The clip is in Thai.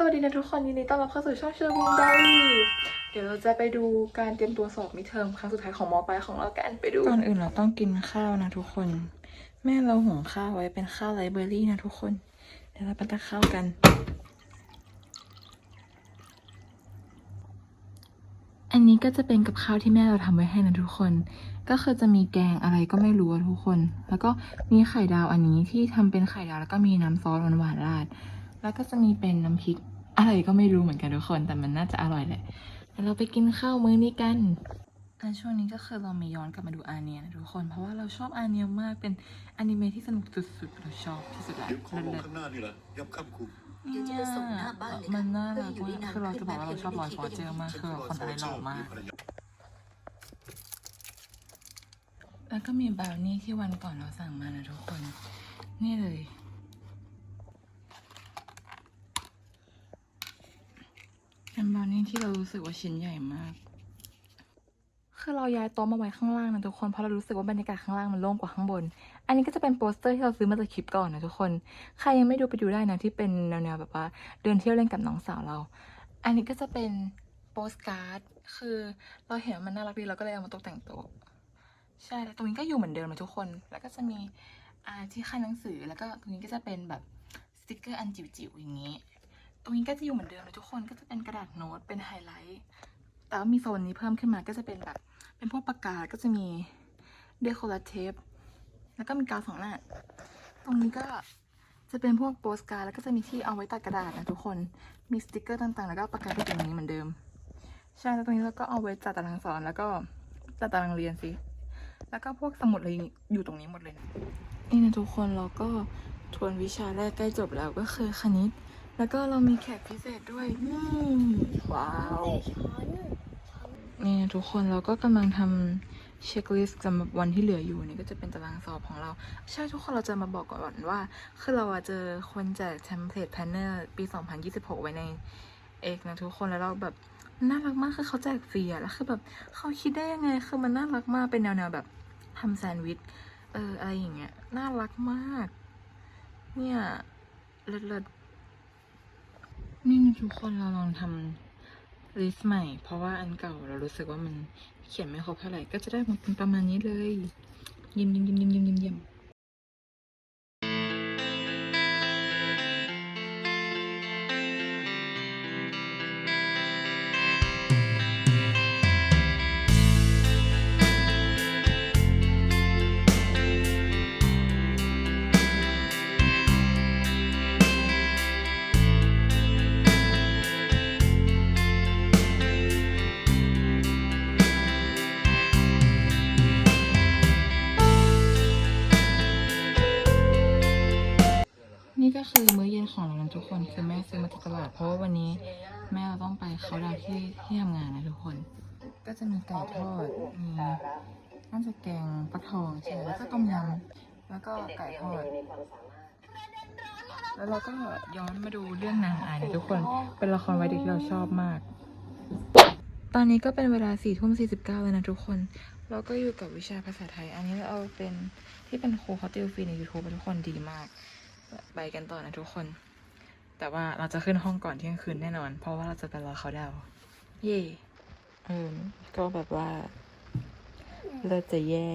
สวัสดีนะทุกคนยินดีต้อนรับเข้าสู่ช่องเชอร์บูมไดรี่เดี๋ยวเราจะไปดูการเตรียมตัวสอบมิเทอมครั้งสุดท้ายของมอปลายของเรากันไปดูก่อนอื่นเราต้องกินข้าวนะทุกคน แม่เราหุงข้าวไว้เป็นข้าวไรเบอรี่นะทุกคน เดี๋ยวเราไปตักข้าวกัน อันนี้ก็จะเป็นกับข้าวที่แม่เราทำไว้ให้นะทุกคน ก็คือจะมีแกงอะไรก็ไม่รู้ทุกคน แล้วก็มีไข่ดาวอันนี้ที่ทำเป็นไข่ดาวแล้วก็มีน้ำซอสหวานๆราด แล้วก็จะมีเป็นน้ำพริกอะไรก็ไม่รู้เหมือนกันทุกคน แต่มันน่าจะอร่อยแหละเดี๋ยวเราไปกินข้าวมื้อนี้กันและช่วงนี้ก็คือเรามีย้อนกลับมาดูอาเนียนะทุกคน เพราะว่าเราชอบอาเนียมากเป็นอนิเมะที่สนุกสุดๆเราชอบที่สุดแล้วเดี๋ยวข้อมูลเลิศข้างหน้านี่แหละยับค่ำคุมๆเดี๋ยวจะไปส่งหน้าบ้านเลยค่ะมันน่ารักเพื่ออยู่มากได้นานคือเราจะขึ้นบอกว่าเราชอบรอยแบบฟอร์เจอร์มากคือแบบคนอะไรหล่อมากแล้วก็มีบราวนี่ที่วันก่อนเราสั่งมานะทุกคน นี่เลย เป็นบราวนี่ที่เรารู้สึกว่าชิ้นใหญ่มาก คือเราย้ายโต๊ะมาไว้ข้างล่างนะทุกคน เพราะเรารู้สึกว่าบรรยากาศข้างล่างมันโล่งกว่าข้างบน อันนี้ก็จะเป็นโปสเตอร์ที่เราซื้อมาจากคลิปก่อนนะทุกคน ใครยังไม่ดูไปดูได้นะที่เป็นแนวๆแบบว่าเดินเที่ยวเล่นกับน้องสาวเรา อันนี้ก็จะเป็นโปสการ์ด คือเราเห็นว่ามันน่ารักดีเราก็เลยเอามาตกแต่งโต๊ะ ใช่ แล้วตรงนี้ก็อยู่เหมือนเดิมนะทุกคน แล้วก็จะมีที่ค่าหนังสือ แล้วก็ตรงนี้ก็จะเป็นแบบสติกเกอร์อันจิ๋วๆอย่างนี้ ตรงนี้ก็จะอยู่เหมือนเดิมเลยทุกคนก็จะเป็นกระดาษโน้ตเป็นไฮไลท์แต่ว่ามีโซนนี้เพิ่มขึ้นมาก็จะเป็นแบบ เป็นพวกปากกาก็จะมีเดคอเรเทปแล้วก็มีกาวสองหน้าตรงนี้ก็จะเป็นพวกโปสการ์ดแล้วก็จะมีที่เอาไว้ตัดกระดาษนะทุกคนมีสติกเกอร์ต่างๆ แล้วก็ปากกาที่เป็นอย่างนี้เหมือนเดิมใช่แล้วตรงนี้เราก็เอาไว้จัดตารางสอนแล้วก็จัดตารางเรียนสิแล้วก็พวกสมุดอะไรอยู่ตรงนี้หมดเลยนะนี่นะทุกคนเราก็ทวนวิชาแรกใกล้จบแล้วก็คือคณิต แล้วก็เรามีแขกพิเศษด้วยนี่ว้าว นี่นะทุกคนเราก็กำลังทำเช็คลิสต์สำหรับวันที่เหลืออยู่นี่ก็จะเป็นตารางสอบของเรา ใช่ทุกคนเราจะมาบอกก่อนว่าคือเราอะเจอคนแจกเทมเพลตแพนเนอร์ปี 2026 ไว้ในเอกนะทุกคนแล้วเราแบบน่ารักมากคือเขาแจกฟรีอะแล้วคือแบบเขาคิดได้ยังไงคือมันน่ารักมากเป็นแนวๆแบบทำแซนด์วิชเอออะไรอย่างเงี้ยน่ารักมาก เนี่ยเลิศๆ นี่ทุกคนเราลองทำลิสต์ใหม่ เพราะว่าอันเก่าเรารู้สึกว่ามันเขียนไม่ครบเท่าไหร่ ก็จะได้มาเป็นประมาณนี้เลย ยิ้มยิ้มยิ้มยิ้มยิ้มยิ้ม ย็นของเรานะทุกคนคือแม่ซื้อมาจากตลาดเพราะว่าวันนี้แม่เราต้องไปเขาดาวที่ที่ทำงานนะทุกคน ก็จะมีไก่ทอดมีน่าจะแกงปลาทองใช่แล้วก็ต้มยำแล้วก็ไก่ทอดแล้วเราก็ย้อนมาดูเรื่องนางอายนะทุกคนเป็นละครวัยเด็กที่เราชอบมาก ตอนนี้ก็เป็นเวลาสี่ทุ่มสี่สิบเก้าแล้วนะทุกคนเราก็อยู่กับวิชาภาษาไทย อันนี้เราเอาเป็นที่เป็นครูเขาติวฟรีใน YouTube ทุกคนดีมาก ไปกันต่อนะทุกคน แต่ว่าเราจะขึ้นห้องก่อนเที่ยงคืนแน่นอน เพราะว่าเราจะไปรอเขาดาวน์เย่เออก็แบบว่าเราจะแย่